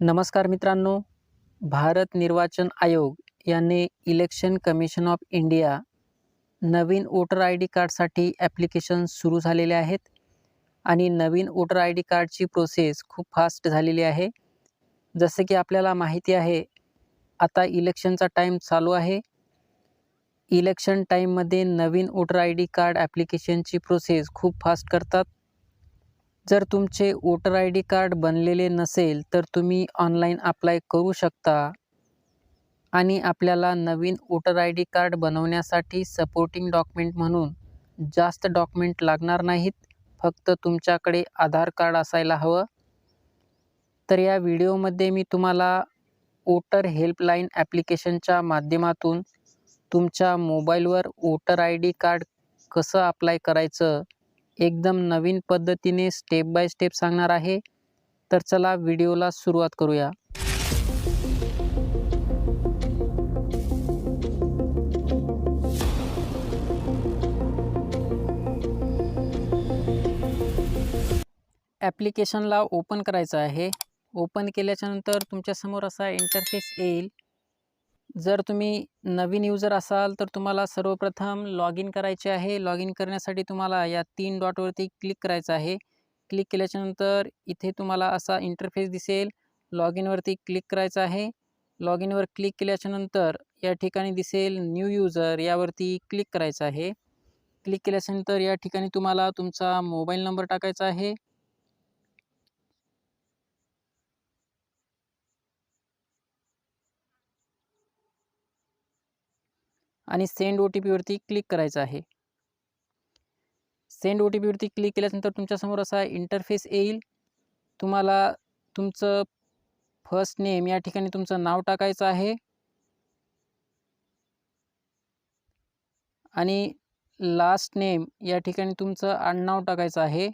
नमस्कार मित्रांनो. भारत निर्वाचन आयोग याने इलेक्शन कमिशन ऑफ इंडिया नवीन वोटर आय डी कार्डसाठी ॲप्लिकेशन सुरू झालेले आहेत आणि नवीन वोटर आय डी कार्डची प्रोसेस खूप फास्ट झालेली आहे. जसे की आपल्याला माहिती आहे आता इलेक्शनचा टाईम चालू आहे. इलेक्शन टाईममध्ये नवीन वोटर आय डी कार्ड ॲप्लिकेशनची प्रोसेस खूप फास्ट करतात. जर तुमचे वोटर आय डी कार्ड बनलेले नसेल तर तुम्ही ऑनलाईन अप्लाय करू शकता. आणि आपल्याला नवीन वोटर आय डी कार्ड बनवण्यासाठी सपोर्टिंग डॉक्युमेंट म्हणून जास्त डॉक्युमेंट लागणार नाहीत. फक्त तुमच्याकडे आधार कार्ड असायला हवं. तर या व्हिडिओमध्ये मी तुम्हाला वोटर हेल्पलाईन ॲप्लिकेशनच्या माध्यमातून तुमच्या मोबाईलवर वोटर आय डी कार्ड कसं अप्लाय करायचं एकदम नवीन पद्धतीने स्टेप बाय स्टेप सांगणार आहे. तर चला व्हिडिओला सुरुवात करूया. ॲप्लिकेशनला ओपन करायचं आहे. ओपन केल्याच्यानंतर तुमच्यासमोर असा इंटरफेस येईल. जर तुम्ही नवीन युजर असाल तर तुम्हाला सर्वप्रथम लॉग इन करायचे आहे. लॉग इन करण्यासाठी तुम्हाला या तीन डॉटवरती क्लिक करायचं आहे. क्लिक केल्याच्यानंतर इथे तुम्हाला असा इंटरफेस दिसेल. लॉग इनवरती क्लिक करायचं आहे. लॉग इनवर क्लिक केल्याच्यानंतर या ठिकाणी दिसेल न्यू युजर यावरती क्लिक करायचं आहे. क्लिक केल्याच्यानंतर या ठिकाणी तुम्हाला तुमचा मोबाईल नंबर टाकायचा आहे. आणि सेंड ओ टी पीवरती क्लिक करायचं आहे. सेंड ओ टी पीवरती क्लिक केल्यानंतर तुमच्यासमोर असा इंटरफेस येईल. तुम्हाला तुमचं फर्स्ट नेम या ठिकाणी तुमचं नाव टाकायचं आहे. आणि लास्ट नेम या ठिकाणी तुमचं आडनाव टाकायचं आहे.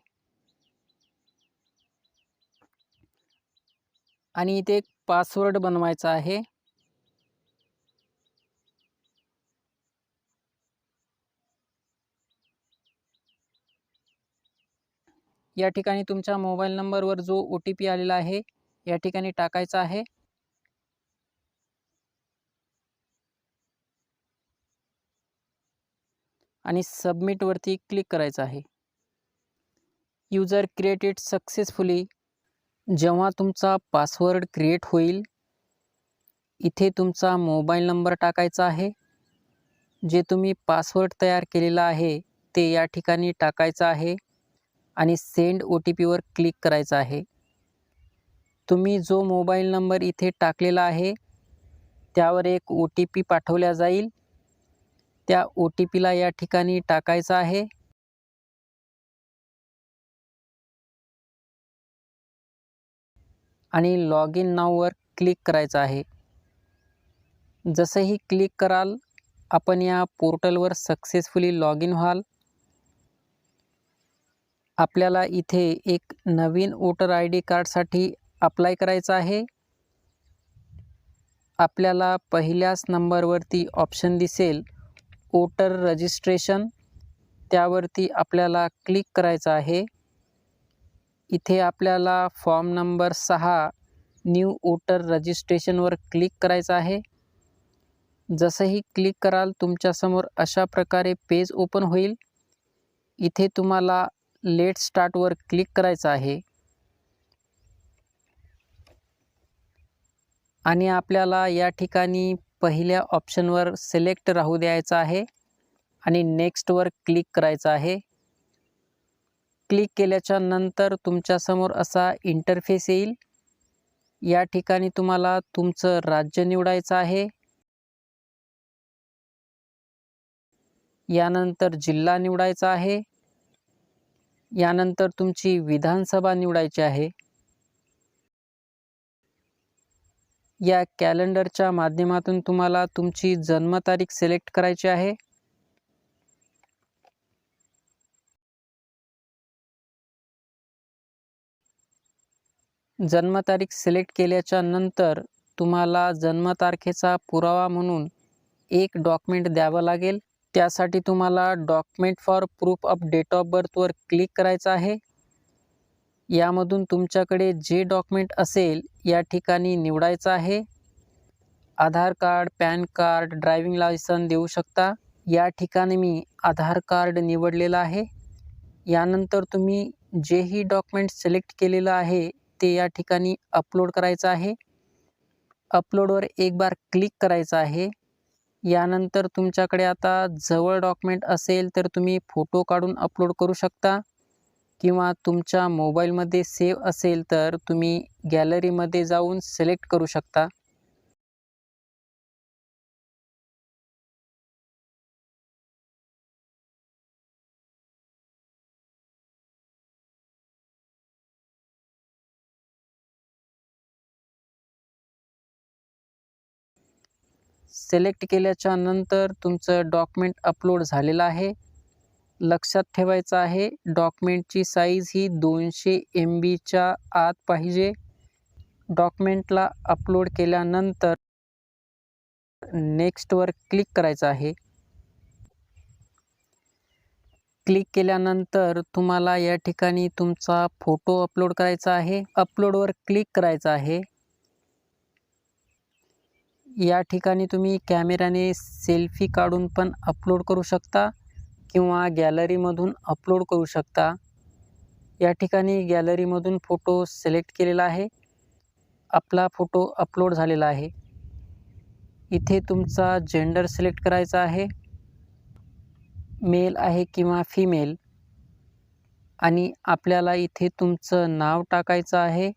आणि इथे एक पासवर्ड बनवायचा आहे. या ठिकाणी तुमच्या मोबाईल नंबरवर जो ओ टी पी आलेला आहे या ठिकाणी टाकायचा आहे. आणि सबमिटवरती क्लिक करायचं आहे. User created successfully. जेव्हा तुमचा पासवर्ड क्रिएट होईल इथे तुमचा मोबाईल नंबर टाकायचा आहे. जे तुम्ही पासवर्ड तयार केलेला आहे ते या ठिकाणी टाकायचं आहे. आणि सेंड ओ टी पीवर क्लिक करायचं आहे. तुम्ही जो मोबाईल नंबर इथे टाकलेला आहे त्यावर एक ओ टी पी पाठवल्या जाईल. त्या ओ टी पीला या ठिकाणी टाकायचा आहे. आणि लॉग इन नाववर क्लिक करायचं आहे. जसंही क्लिक कराल आपण या पोर्टलवर सक्सेसफुली लॉग इन व्हाल. आपल्याला इथे एक नवीन वोटर आय डी कार्डसाठी अप्लाय करायचं आहे. आपल्याला पहिल्याच नंबरवरती ऑप्शन दिसेल वोटर रजिस्ट्रेशन. त्यावरती आपल्याला क्लिक करायचं आहे. इथे आपल्याला फॉर्म नंबर सहा न्यू वोटर रजिस्ट्रेशनवर क्लिक करायचं आहे. जसंही क्लिक कराल तुमच्यासमोर अशा प्रकारे पेज ओपन होईल. इथे तुम्हाला लेट स्टार्टवर क्लिक करायचं आहे. आणि आपल्याला या ठिकाणी पहिल्या ऑप्शनवर सिलेक्ट राहू द्यायचं आहे. आणि नेक्स्टवर क्लिक करायचं आहे. क्लिक केल्याच्यानंतर तुमच्यासमोर असा इंटरफेस येईल. या ठिकाणी तुम्हाला तुमचं राज्य निवडायचं आहे. यानंतर जिल्हा निवडायचा आहे. यानंतर तुमची विधानसभा निवडायची आहे. या कॅलेंडरच्या माध्यमातून तुम्हाला तुमची जन्मतारीख सिलेक्ट करायची आहे. जन्मतारीख सिलेक्ट केल्याच्यानंतर तुम्हाला जन्मतारखेचा पुरावा म्हणून एक डॉक्युमेंट द्यावं लागेल. त्यासाठी तुम्हाला document for proof of date of बर्थवर click करायचं आहे. यामधून तुमच्याकडे जे डॉक्युमेंट असेल या ठिकाणी निवडायचं आहे. Aadhaar card PAN card driving licence देऊ शकता. या ठिकाणी मी आधार कार्ड निवडलेलं आहे. यानंतर तुम्ही जेही डॉक्युमेंट सिलेक्ट केलेलं आहे ते या ठिकाणी अपलोड करायचं आहे. अपलोडवर एक बार क्लिक करायचं आहे. यानंतर तुमच्याकडे आता जवळ डॉक्युमेंट असेल तर तुम्ही फोटो काढून अपलोड करू शकता. किंवा तुमच्या मोबाईलमध्ये सेव्ह असेल तर तुम्ही गॅलरीमध्ये जाऊन सिलेक्ट करू शकता. सिलेक्ट केल्याच्यानंतर तुमचं डॉक्युमेंट अपलोड झालेलं आहे. लक्षात ठेवायचं आहे डॉक्युमेंटची साईज ही दोनशे एम बीच्या आत पाहिजे. डॉक्युमेंटला अपलोड केल्यानंतर नेक्स्टवर क्लिक करायचं आहे. क्लिक केल्यानंतर तुम्हाला या ठिकाणी तुमचा फोटो अपलोड करायचा आहे. अपलोडवर क्लिक करायचं आहे. या ठिकाणी तुम्ही कॅमेऱ्याने सेल्फी काढून पण अपलोड करू शकता किंवा गॅलरीमधून अपलोड करू शकता. या ठिकाणी गॅलरीमधून फोटो सिलेक्ट केलेला आहे. आपला फोटो अपलोड झालेला आहे. इथे तुमचा जेंडर सिलेक्ट करायचा आहे. मेल आहे किंवा फिमेल. आणि आपल्याला इथे तुमचं नाव टाकायचं आहे.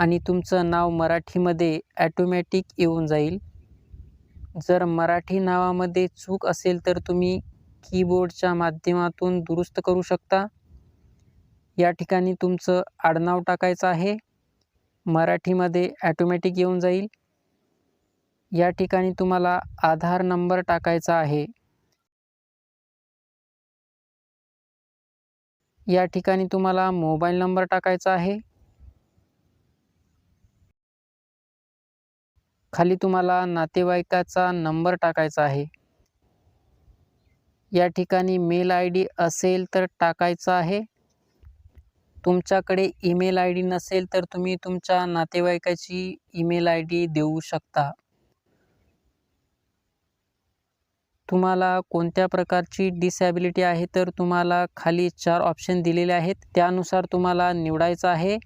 आणि तुमचं नाव मराठीमध्ये ॲटोमॅटिक येऊन जाईल. जर मराठी नावामध्ये चूक असेल तर तुम्ही कीबोर्डच्या माध्यमातून दुरुस्त करू शकता. या ठिकाणी तुमचं आडनाव टाकायचं आहे. मराठीमध्ये ॲटोमॅटिक येऊन जाईल. या ठिकाणी तुम्हाला आधार नंबर टाकायचा आहे. या ठिकाणी तुम्हाला मोबाईल नंबर टाकायचा आहे. खाली तुम्हाला नातेवाईकाचा नंबर टाकायचा आहे. या ठिकाणी मेल आय डी असेल तर टाकायचा आहे. तुमच्याकडे ईमेल आय डी नसेल तर तुम्ही तुमच्या नातेवाईकाची ईमेल आय डी देऊ शकता. तुम्हाला कोणत्या प्रकारची डिसॅबिलिटी आहे तर तुम्हाला खाली चार ऑप्शन दिलेले आहेत. त्यानुसार तुम्हाला निवडायचं आहे.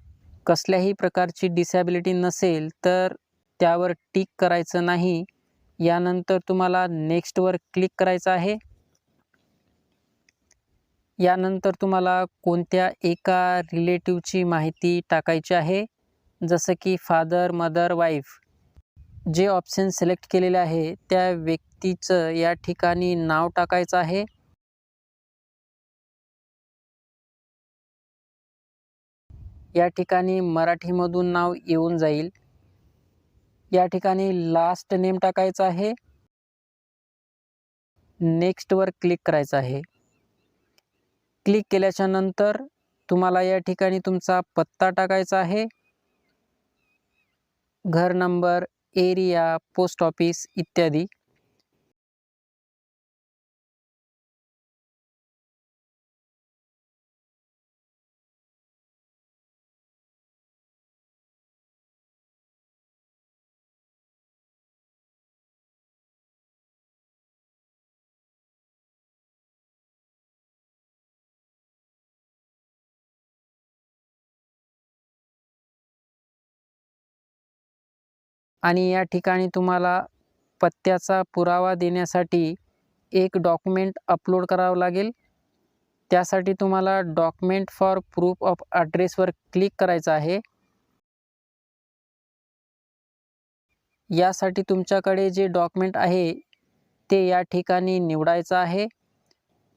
कसल्याही प्रकारची डिसॅबिलिटी नसेल तर त्यावर टिक करायचं नाही. यानंतर तुम्हाला नेक्स्टवर क्लिक करायचं आहे. यानंतर तुम्हाला कोणत्या एका रिलेटिव्हची माहिती टाकायची आहे? जसं की फादर मदर वाईफ जे ऑप्शन सिलेक्ट केलेले आहे त्या व्यक्तीचं या ठिकाणी नाव टाकायचं आहे. या ठिकाणी मराठीमधून नाव येऊन जाईल. या ठिकाणी लास्ट नेम टाकायचं आहे. नेक्स्टवर क्लिक करायचं आहे. क्लिक केल्याच्यानंतर तुम्हाला या ठिकाणी तुमचा पत्ता टाकायचा आहे. घर नंबर एरिया पोस्ट ऑफिस इत्यादी. आणि या ठिकाणी तुम्हाला पत्त्याचा पुरावा देण्यासाठी एक डॉक्युमेंट अपलोड करावं लागेल. त्यासाठी तुम्हाला डॉक्युमेंट फॉर प्रूफ ऑफ ॲड्रेसवर क्लिक करायचं आहे. यासाठी तुमच्याकडे जे डॉक्युमेंट आहे ते या ठिकाणी निवडायचं आहे.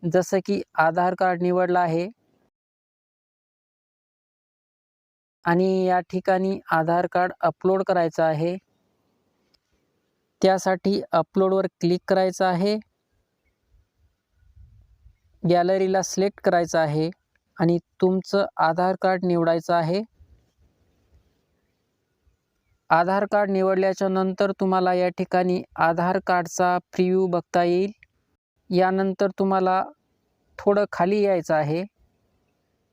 जसं की आधार कार्ड निवडलं आहे. आणि या ठिकाणी आधार कार्ड अपलोड करायचं आहे. त्यासाठी अपलोडवर क्लिक करायचं आहे. गॅलरीला सिलेक्ट करायचं आहे आणि तुमचं आधार कार्ड निवडायचं आहे. आधार कार्ड निवडल्याच्या नंतर तुम्हाला या ठिकाणी आधार कार्डचा प्रिव्ह्यू बघता येईल. यानंतर तुम्हाला थोडं खाली यायचं आहे.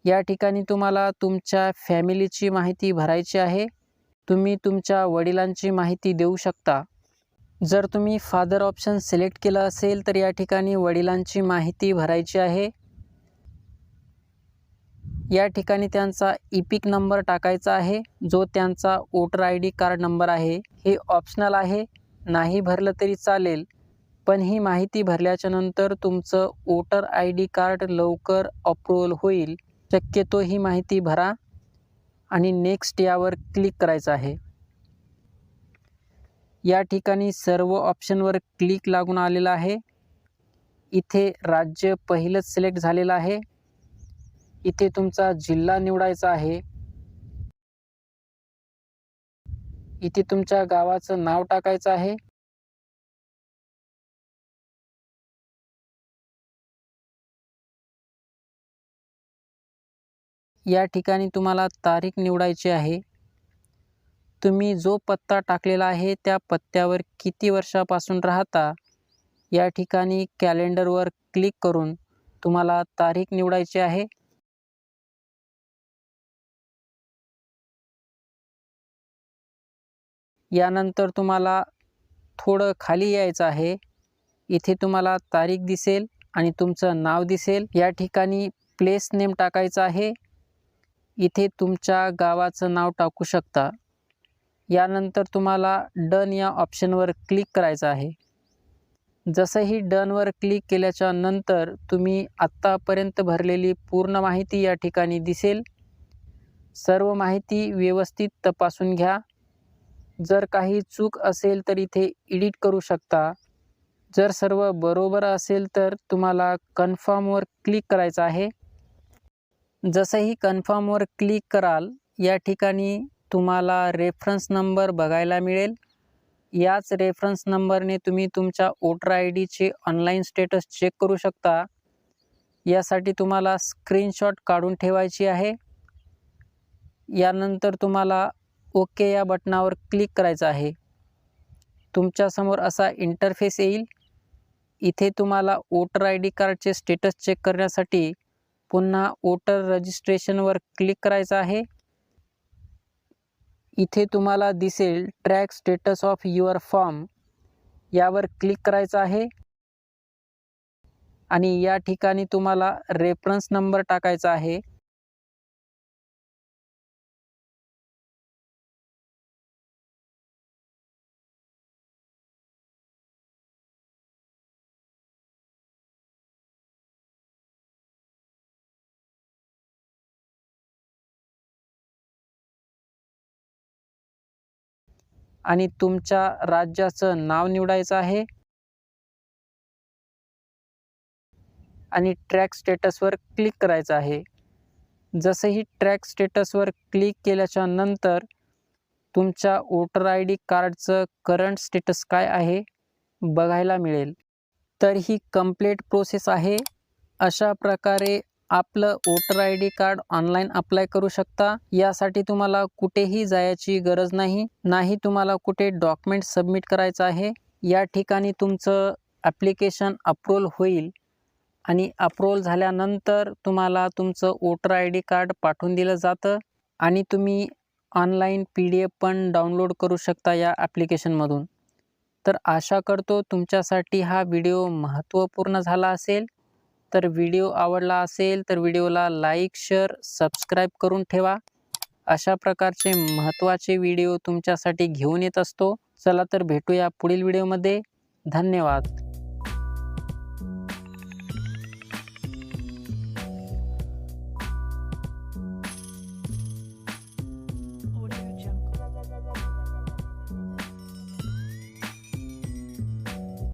या ठिकाणी तुम्हाला तुमच्या फॅमिलीची माहिती भरायची आहे. तुम्ही तुमच्या वडिलांची माहिती देऊ शकता. जर तुम्ही फादर ऑप्शन सिलेक्ट केलं असेल तर या ठिकाणी वडिलांची माहिती भरायची आहे. या ठिकाणी त्यांचा इपिक नंबर टाकायचा आहे. जो त्यांचा voter I D card number आहे हे ऑप्शनल आहे. नाही भरलं तरी चालेल. पण ही माहिती भरल्याच्या नंतर तुमचं वोटर आय डी कार्ड लवकर अप्रूव्हल होईल. शक्यतो ही माहिती भरा. आणि नेक्स्ट यावर क्लिक करायचं आहे. या ठिकाणी सर्व ऑप्शनवर क्लिक लागून आलेलं आहे. इथे राज्य पहिलंच सिलेक्ट झालेलं आहे. इथे तुमचा जिल्हा निवडायचा आहे. इथे तुमच्या गावाचं नाव टाकायचं आहे. या ठिकाणी तुम्हाला तारीख निवडायची आहे. तुम्ही जो पत्ता टाकलेला आहे त्या पत्त्यावर किती वर्षापासून राहता? या ठिकाणी कॅलेंडरवर क्लिक करून तुम्हाला तारीख निवडायची आहे. यानंतर तुम्हाला थोडं खाली यायचं आहे. इथे तुम्हाला तारीख दिसेल आणि तुमचं नाव दिसेल. या ठिकाणी प्लेस नेम टाकायचं आहे. इथे तुमच्या गावाचं नाव टाकू शकता. यानंतर तुम्हाला डन या ऑप्शनवर क्लिक करायचं आहे. जसंही डनवर क्लिक केल्याच्यानंतर तुम्ही आत्तापर्यंत भरलेली पूर्ण माहिती या ठिकाणी दिसेल. सर्व माहिती व्यवस्थित तपासून घ्या. जर काही चूक असेल तर इथे एडिट करू शकता. जर सर्व बरोबर असेल तर तुम्हाला कन्फर्मवर क्लिक करायचं आहे. जसंही कन्फर्मवर क्लिक कराल या ठिकाणी तुम्हाला रेफरन्स नंबर बघायला मिळेल. याच रेफरन्स नंबरने तुम्ही तुमच्या वोटर आय डीचे ऑनलाईन स्टेटस चेक करू शकता. यासाठी तुम्हाला स्क्रीनशॉट काढून ठेवायची आहे. यानंतर तुम्हाला ओके या बटनावर क्लिक करायचं आहे. तुमच्यासमोर असा इंटरफेस येईल. इथे तुम्हाला वोटर आय डी कार्डचे स्टेटस चेक करण्यासाठी पुन्हा वोटर रजिस्ट्रेशनवर क्लिक करायचं आहे. इथे तुम्हाला दिसेल track status of your form यावर क्लिक करायचं आहे. आणि या ठिकाणी तुम्हाला रेफरन्स नंबर टाकायचा आहे. आणि तुमच्या राज्याचं नाव निवडायचं आहे. आणि ट्रॅक स्टेटसवर क्लिक करायचं आहे. जसंही ट्रॅक स्टेटसवर क्लिक केल्याच्यानंतर तुमच्या वोटर आय डी कार्डचं करंट स्टेटस काय आहे बघायला मिळेल. तर ही कंप्लीट प्रोसेस आहे. अशा प्रकारे आपलं voter I D card online apply करू शकता. यासाठी तुम्हाला कुठेही जायची गरज नाही. नाही तुम्हाला कुठे डॉक्युमेंट सबमिट करायचं आहे. या ठिकाणी तुमचं ॲप्लिकेशन अप्रूव्हल होईल. आणि अप्रूव्हल झाल्यानंतर तुम्हाला तुमचं वोटर आय डी कार्ड पाठवून दिलं जातं. आणि तुम्ही ऑनलाईन पी डी एफ पण डाउनलोड करू शकता या ॲप्लिकेशनमधून. तर आशा करतो तुमच्यासाठी हा व्हिडिओ महत्त्वपूर्ण झाला असेल. तर व्हिडिओ आवडला असेल तर व्हिडिओला लाईक शेअर सबस्क्राईब करून ठेवा. अशा प्रकारचे महत्त्वाचे व्हिडिओ तुमच्यासाठी घेऊन येत असतो. चला तर भेटूया पुढील व्हिडिओमध्ये. धन्यवाद.